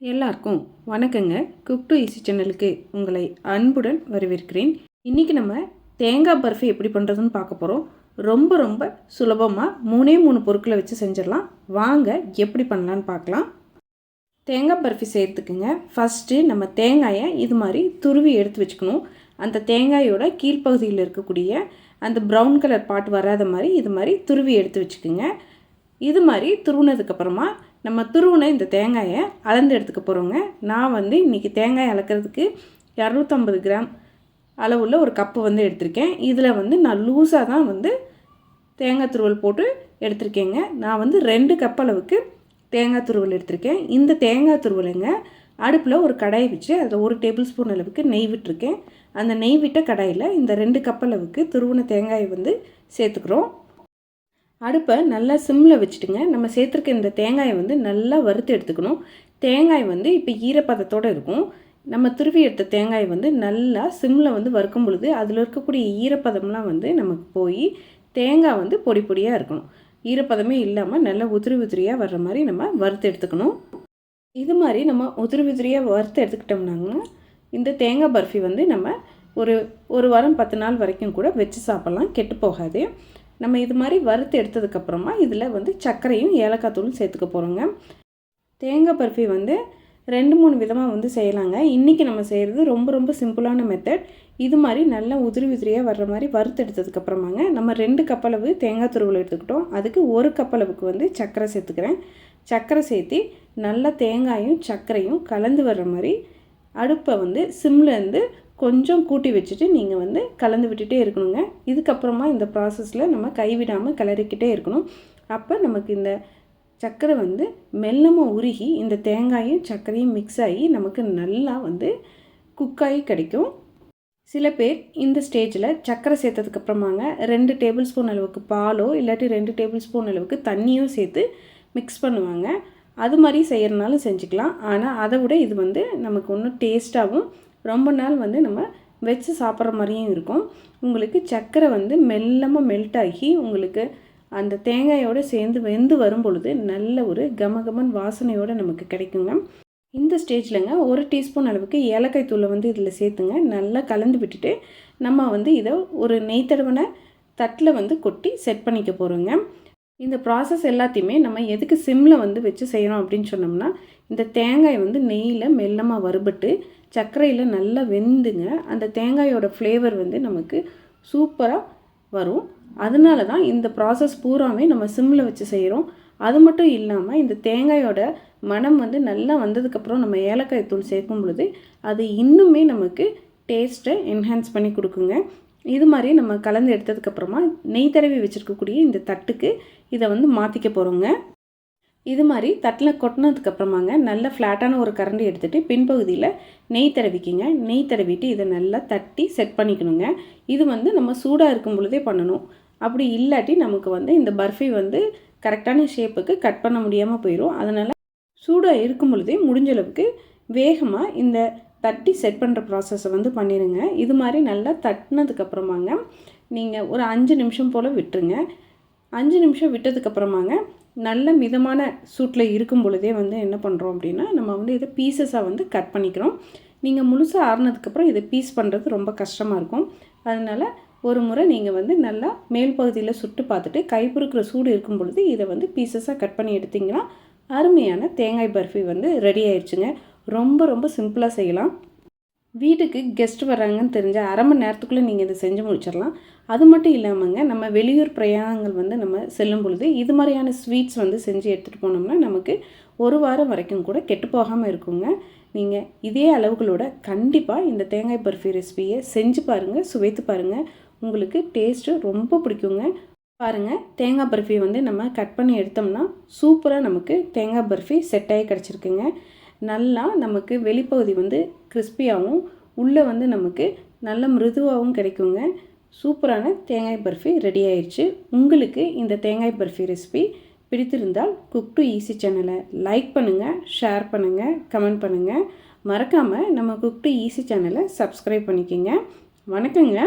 எல்லாருக்கும் வணக்கங்க. Cook to easy சேனலுக்கு உங்களை அன்புடன் வரவேற்கிறேன். இன்றைக்கி நம்ம தேங்காய் பர்ஃபி எப்படி பண்ணுறதுன்னு பார்க்க போகிறோம் ரொம்ப ரொம்ப சுலபமாக மூணே மூணு பொருட்களை வச்சு செஞ்சிடலாம். வாங்க எப்படி பண்ணலான்னு பார்க்கலாம். தேங்காய் பர்ஃபி செய்கிறதுக்குங்க ஃபஸ்ட்டு நம்ம தேங்காயை இது மாதிரி துருவி எடுத்து வச்சுக்கணும். அந்த தேங்காயோட கீழ்ப்பகுதியில் இருக்கக்கூடிய அந்த ப்ரௌன் கலர் பாட்டு வராத மாதிரி இது மாதிரி துருவி எடுத்து வச்சுக்கோங்க. இது மாதிரி துருவினதுக்கப்புறமா நம்ம துருவின இந்த தேங்காயை அளந்து எடுத்துக்க போகிறோங்க நான் வந்து இன்றைக்கி தேங்காய் அளக்கிறதுக்கு இரநூத்தம்பது கிராம் அளவுள்ள ஒரு கப்பு வந்து எடுத்திருக்கேன். இதில் வந்து நான் லூஸாக தான் வந்து தேங்காய் துருவல் போட்டு எடுத்திருக்கேங்க. நான் வந்து ரெண்டு கப் அளவுக்கு தேங்காய் துருவல் எடுத்திருக்கேன். இந்த தேங்காய் துருவலைங்க அடுப்பில் ஒரு கடாயை வச்சு அதில் ஒரு டேபிள் ஸ்பூன் அளவுக்கு நெய் விட்டுருக்கேன். அந்த நெய் விட்ட கடாயில் இந்த ரெண்டு கப் அளவுக்கு துருவின தேங்காயை வந்து சேர்த்துக்கிறோம். அடுப்பை நல்லா சிம்மில் வச்சுட்டுங்க. நம்ம சேர்த்துருக்க இந்த தேங்காயை வந்து நல்லா வறுத்து எடுத்துக்கணும். தேங்காய் வந்து இப்போ ஈரப்பதத்தோடு இருக்கும். நம்ம துருவி எடுத்த தேங்காய் வந்து நல்லா சிம்மில் வந்து வறுக்கும் பொழுது அதில் இருக்கக்கூடிய ஈரப்பதம்லாம் வந்து நமக்கு போய் தேங்காய் வந்து பொடி பொடியாக இருக்கணும். ஈரப்பதமே இல்லாமல் நல்லா உதிரி உதிரியாக வர்ற மாதிரி நம்ம வறுத்து எடுத்துக்கணும். இது மாதிரி நம்ம உதிரி உதிரியாக வறுத்து எடுத்துக்கிட்டோம்னாங்கன்னா இந்த தேங்காய் பர்ஃபி வந்து நம்ம ஒரு ஒரு வாரம் பத்து நாள் வரைக்கும் கூட வச்சு சாப்பிட்லாம். கெட்டு போகாது. நம்ம இது மாதிரி வறுத்து எடுத்ததுக்கப்புறமா இதில் வந்து சர்க்கரையும் ஏலக்காய் தூளும் சேர்த்துக்க போகிறோங்க தேங்காய் பர்ஃபி வந்து ரெண்டு மூணு விதமாக வந்து செய்யலாங்க. இன்றைக்கி நம்ம செய்கிறது ரொம்ப ரொம்ப சிம்பிளான மெத்தட் இது மாதிரி நல்லா உதிரி உதிரியாக வர்ற மாதிரி வறுத்து எடுத்ததுக்கப்புறமாங்க நம்ம ரெண்டு கப்பளவு தேங்காய் துருவல் எடுத்துக்கிட்டோம். அதுக்கு ஒரு கப்பளவுக்கு வந்து சர்க்கரை சேர்த்துக்கிறேன். சர்க்கரை சேர்த்து நல்லா தேங்காயும் சர்க்கரையும் கலந்து வர்ற மாதிரி அடுப்பை வந்து சிம்லேருந்து கொஞ்சம் கூட்டி வச்சுட்டு நீங்கள் வந்து கலந்து விட்டுட்டே இருக்கணுங்க. இதுக்கப்புறமா இந்த ப்ராசஸில் நம்ம கைவிடாமல் கிளறிக்கிட்டே இருக்கணும். அப்போ நமக்கு இந்த சர்க்கரை வந்து மெல்லமாக உருகி இந்த தேங்காயும் சர்க்கரையும் மிக்ஸ் ஆகி நமக்கு நல்லா வந்து குக்காகி கிடைக்கும். சில பேர் இந்த ஸ்டேஜில் சர்க்கரை சேர்த்ததுக்கப்புறமாங்க ரெண்டு டேபிள் ஸ்பூன் அளவுக்கு பாலோ இல்லாட்டி ரெண்டு டேபிள் ஸ்பூன் அளவுக்கு தண்ணியோ சேர்த்து மிக்ஸ் பண்ணுவாங்க. அது மாதிரி செய்கிறனாலும் செஞ்சுக்கலாம். ஆனால் அதை விட இது வந்து நமக்கு ஒன்றும் டேஸ்ட்டாகவும் ரொம்ப நாள் வந்து நம்ம வச்சு சாப்பிட்ற மாதிரியும் இருக்கும். உங்களுக்கு சர்க்கரை வந்து மெல்லமாக மெல்ட் ஆகி உங்களுக்கு அந்த தேங்காயோடு சேர்ந்து வெந்து வரும் பொழுது நல்ல ஒரு கமகமன் வாசனையோடு நமக்கு கிடைக்குங்க இந்த ஸ்டேஜில்ங்க ஒரு டீஸ்பூன் அளவுக்கு ஏலக்காய் தூளை வந்து இதில் சேர்த்துங்க. நல்லா கலந்து விட்டுட்டு நம்ம வந்து இதை ஒரு நெய் தடவனை தட்டில் வந்து கொட்டி செட் பண்ணிக்க போகிறோங்க இந்த ப்ராசஸ் எல்லாத்தையுமே நம்ம எதுக்கு சிம்மில் வந்து வச்சு செய்கிறோம் அப்படின்னு சொன்னோம்னா இந்த தேங்காய் வந்து நெய்யில் மெல்லமாக வறுபட்டு சர்க்கரையில் நல்லா வெந்துங்க. அந்த தேங்காயோட ஃப்ளேவர் வந்து நமக்கு சூப்பராக வரும். அதனால தான் இந்த ப்ராசஸ் பூராமே நம்ம சிம்மில் வச்சு செய்கிறோம் அது மட்டும் இல்லாமல் இந்த தேங்காயோட மனம் வந்து நல்லா வந்ததுக்கப்புறம் நம்ம ஏலக்காய் தூள் சேர்க்கும் பொழுது அது இன்னுமே நமக்கு டேஸ்ட்டை என்ஹான்ஸ் பண்ணி கொடுக்குங்க. இது மாதிரி நம்ம கலந்து எடுத்ததுக்கப்புறமா நெய் தடவி வச்சுருக்கக்கூடிய இந்த தட்டுக்கு இதை வந்து மாற்றிக்க போகிறோங்க இது மாதிரி தட்டில் கொட்டினதுக்கப்புறமாங்க நல்ல ஃப்ளாட்டான ஒரு கரண்டி எடுத்துகிட்டு பின்பகுதியில் நெய் தடவிக்கிங்க. நெய் தடவிட்டு இதை நல்லா தட்டி செட் பண்ணிக்கணுங்க. இது வந்து நம்ம சூடாக இருக்கும் பொழுதே பண்ணணும். அப்படி இல்லாட்டி நமக்கு வந்து இந்த பர்ஃபி வந்து கரெக்டான ஷேப்புக்கு கட் பண்ண முடியாமல் போயிடும் அதனால் சூடாக இருக்கும் பொழுதே முடிஞ்ச அளவுக்கு வேகமாக இந்த தட்டி செட் பண்ணுற ப்ராசஸை வந்து பண்ணிடுங்க இது மாதிரி நல்லா தட்டினதுக்கப்புறமாங்க நீங்கள் ஒரு அஞ்சு நிமிஷம் போல் விட்டுருங்க. அஞ்சு நிமிஷம் விட்டதுக்கப்புறமாங்க நல்ல மிதமான சூட்டில் இருக்கும் பொழுதே வந்து என்ன பண்ணுறோம் அப்படின்னா நம்ம வந்து இதை பீசஸாக வந்து கட் பண்ணிக்கிறோம். நீங்கள் முழுசாக ஆறுனதுக்கப்புறம் இதை பீஸ் பண்ணுறது ரொம்ப கஷ்டமாக இருக்கும். அதனால் ஒரு முறை நீங்கள் வந்து நல்லா மேல் பகுதியில் சுட்டு பார்த்துட்டு கைப்புறுக்கிற சூடு இருக்கும் பொழுது இதை வந்து பீசஸாக கட் பண்ணி எடுத்திங்கன்னா அருமையான தேங்காய் பர்ஃபி வந்து ரெடி ஆயிடுச்சுங்க ரொம்ப ரொம்ப சிம்பிளாக செய்யலாம். வீட்டுக்கு கெஸ்ட் வராங்கன்னு தெரிஞ்ச அரை மணி நேரத்துக்குள்ளே நீங்கள் இதை செஞ்சு முடிச்சிடலாம். அது மட்டும் இல்லாமங்க நம்ம வெளியூர் பிரயாணங்கள் வந்து நம்ம செல்லும் பொழுது இது மாதிரியான ஸ்வீட்ஸ் வந்து செஞ்சு எடுத்துகிட்டு போனோம்னா நமக்கு ஒரு வாரம் வரைக்கும் கூட கெட்டு போகாமல் இருக்குங்க. நீங்கள் இதே அளவுகளோட கண்டிப்பாக இந்த தேங்காய் பர்ஃபி ரெசிபியை செஞ்சு பாருங்கள் சுவைத்து பாருங்கள் உங்களுக்கு டேஸ்ட்டு ரொம்ப பிடிக்குங்க. பாருங்கள் தேங்காய் பர்ஃபி வந்து நம்ம கட் பண்ணி எடுத்தோம்னா சூப்பராக நமக்கு தேங்காய் பர்ஃபி செட் ஆகி கிடச்சிருக்குங்க. நல்லா நமக்கு வெளிப்பகுதி வந்து கிறிஸ்பியாகவும் உள்ளே வந்து நமக்கு நல்ல மிருதுவாகவும் கிடைக்குங்க. சூப்பரான தேங்காய் பர்ஃபி ரெடி ஆயிடுச்சு உங்களுக்கு இந்த தேங்காய் பர்ஃபி ரெசிபி பிடித்திருந்தால் குக் டு ஈஸி சேனலை லைக் பண்ணுங்கள் ஷேர் பண்ணுங்கள் கமெண்ட் பண்ணுங்கள் மறக்காமல் நம்ம குக் டு ஈஸி சேனலை சப்ஸ்கிரைப் பண்ணிக்கோங்க. வணக்கங்க.